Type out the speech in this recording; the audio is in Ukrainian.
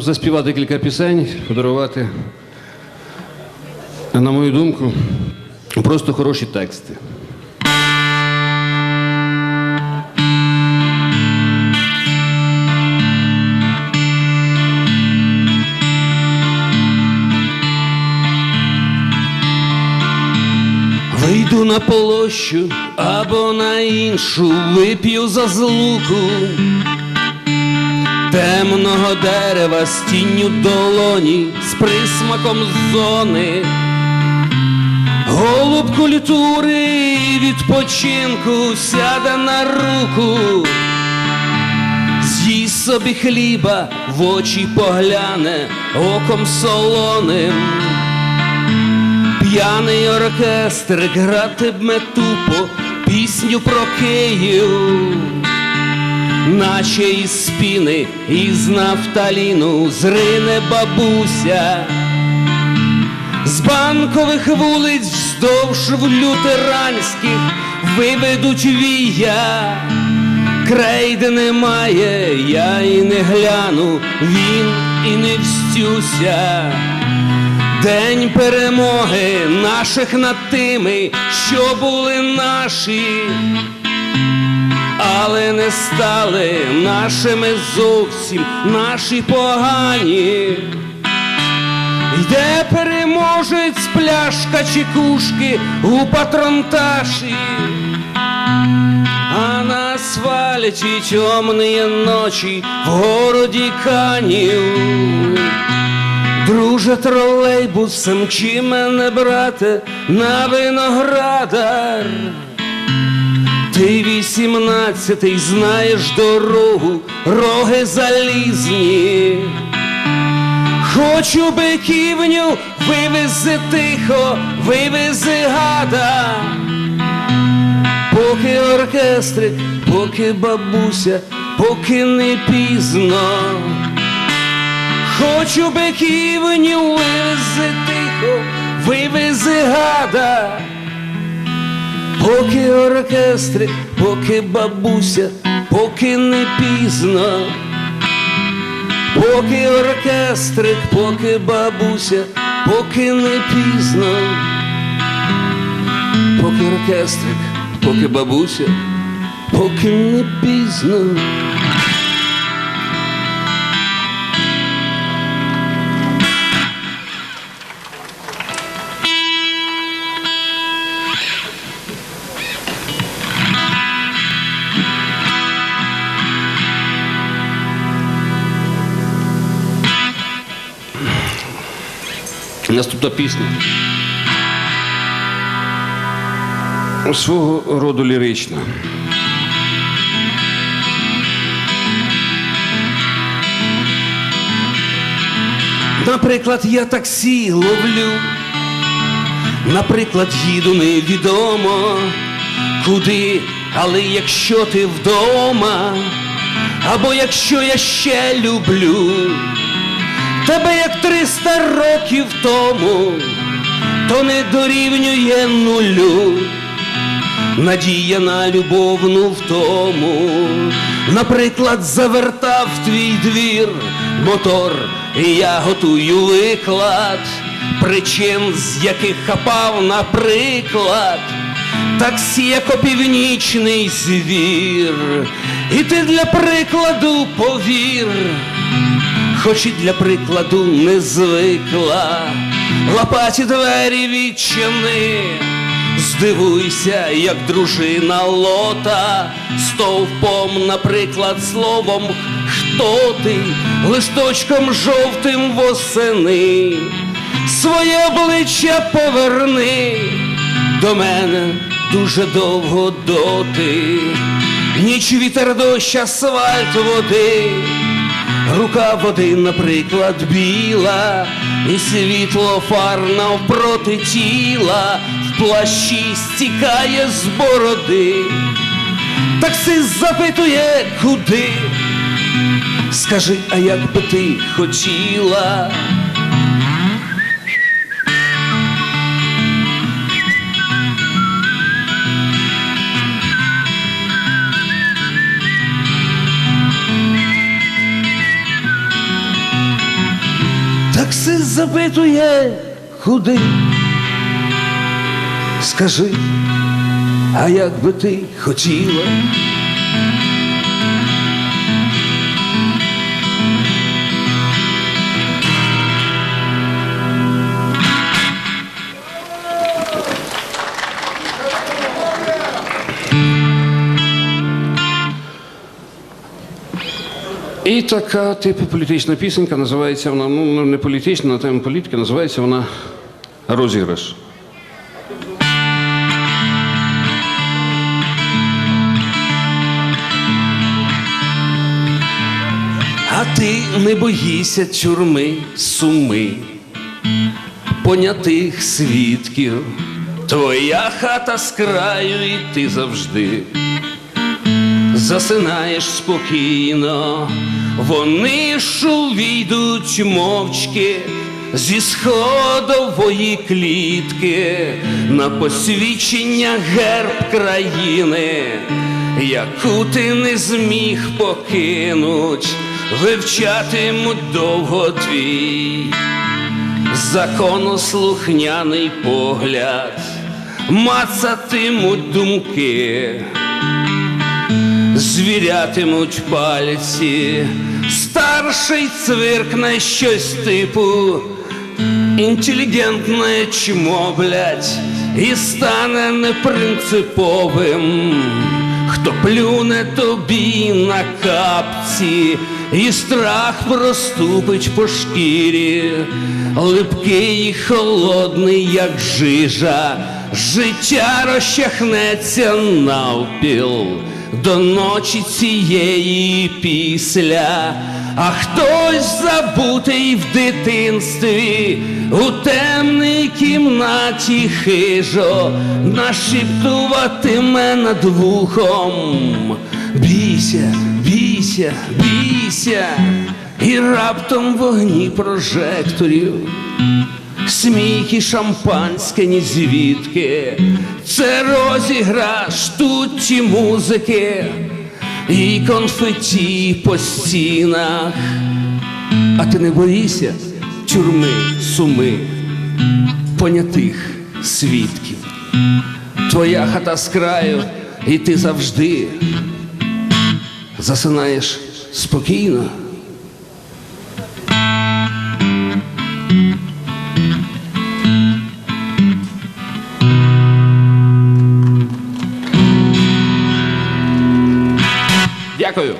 заспівати кілька пісень, подарувати, на мою думку, просто хороші тексти. Вийду на площу або на іншу, вип'ю за злуку темного дерева з тінню долоні, з присмаком зони, голуб культури відпочинку сяде на руку, з'їсть собі хліба, в очі погляне оком солоним. П'яний оркестр гратиме тупо пісню про Київ, наче із спіни, із нафталіну зрине бабуся, з банкових вулиць вздовж в лютеранських виведуть вія. Крейди немає, я і не гляну, він і не встюся. День перемоги наших над тими, що були наші, але не стали нашими зовсім наші погані. Йде переможець пляшка чекушки у патронташі, а на асфальті темні ночі в городі канів. Друже тролейбус, мчи мене, брате, на виноградар. Ти вісімнадцятий, знаєш дорогу, роги залізні. Хочу биківню, вивези тихо, вивези гада. Поки оркестрик, поки бабуся, поки не пізно. Хочу биківню, вивези тихо, вивези гада. Поки оркестри, поки бабуся, поки не пізно. Поки оркестрик, поки бабуся, поки не пізно. Поки оркестрик, поки бабуся, поки не пізно. Наступна пісня. Свого роду лірична. Наприклад, я таксі ловлю, наприклад, їду невідомо куди, але якщо ти вдома, або якщо я ще люблю тебе як триста років тому, то не дорівнює нулю. Надія на любовну втому, наприклад, завертав твій двір мотор, і я готую виклад, причин, з яких хапав, наприклад, таксі, як опівнічний звір, і ти для прикладу повір хоч і для прикладу не звикла, лопаті двері відчини, здивуйся, як дружина лота, стовпом, наприклад, словом, хто ти, листочком жовтим восени, своє обличчя поверни. До мене дуже довго доти, ніч вітер дощ, асфальт води. Рука води, наприклад, біла, і світло фар навпроти тіла в плащі стікає з бороди. Таксист запитує, куди? Скажи, а як би ти хотіла? Таксист запитує, куди? Скажи, а як би ти хотіла? І така типу політична пісенька називається вона, ну не політична, на тему політики, називається вона розіграш. А ти не боїся тюрми, суми, понятих свідків. Твоя хата з краю, і ти завжди засинаєш спокійно, вони ж увійдуть мовчки зі сходової клітки на посвідчення герб країни, яку ти не зміг покинуть, вивчатимуть довго твій законослухняний погляд, мацатимуть думки звірятимуть пальці, старший цвиркне щось типу, інтелігентне чмо, блядь, і стане непринциповим, хто плюне тобі на капці, і страх проступить по шкірі, липкий і холодний, як жижа, життя розчахнеться навпіл до ночі цієї після, а хтось забутий в дитинстві у темній кімнаті хижо нашіптуватиме над вухом. Бійся, бійся, бійся, і раптом вогні прожекторів. Сміх і шампанське ні звідки, це розіграш тут ті музики і конфеті по стінах. А ти не боїшся тюрми, суми, понятих свідків. Твоя хата з краю, і ти завжди засинаєш спокійно. Дякую.